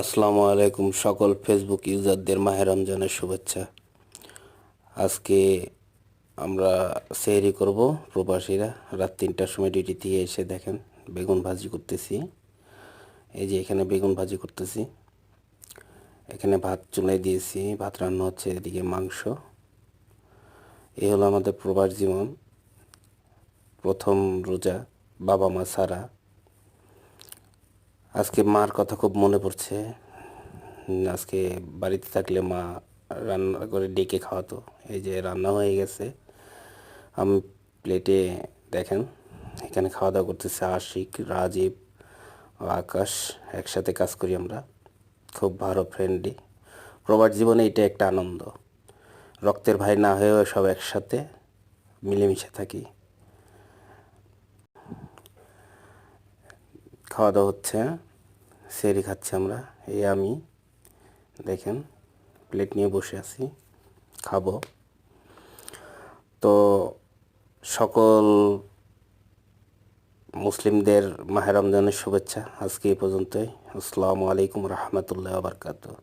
আসসালামু আলাইকুম সকল ফেসবুক ইউজারদের মাহে রমজানের শুভেচ্ছা। আজকে আমরা সেহরি করব প্রবাসীরা। রাত তিনটার সময় ডিউটি থেকে এসে দেখেন বেগুন ভাজি করতেছি। এই যে এখানে বেগুন ভাজি করতেছি। এখানে ভাত চুলায় দিয়েছি। ভাত রান্না হচ্ছে এদিকে মাংস। এই হলো আমাদের প্রবাস জীবন। প্রথম রোজা বাবা মা ছাড়া আজকে মার কথা খুব মনে পড়ছে। আজকে বাড়িতে থাকলে মা রান্না করে ডেকে খাওয়াতো। এই যে রান্না হয়ে গেছে। আমি প্লেটে দেখেন, এখানে খাওয়া দাওয়া করতেছে আশিক, রাজীব, আকাশ, একসাথে কাজ করি আমরা। খুব ভালো ফ্রেন্ডলি প্রবাস জীবনে এটা একটা আনন্দ। রক্তের ভাই না হয়েও সব একসাথে মিলেমিশে থাকি। খাওয়া দাওয়া হচ্ছে সেরি খাচ্ছি আমরা, এই আমি। দেখেন প্লেট নিয়ে বসে আছি, খাব। তো সকল মুসলিমদের মাহেরমজানের শুভেচ্ছা আজকে এই পর্যন্তই। আসসালামু আলাইকুম রহমতুল্লাহ বারকাতুহ।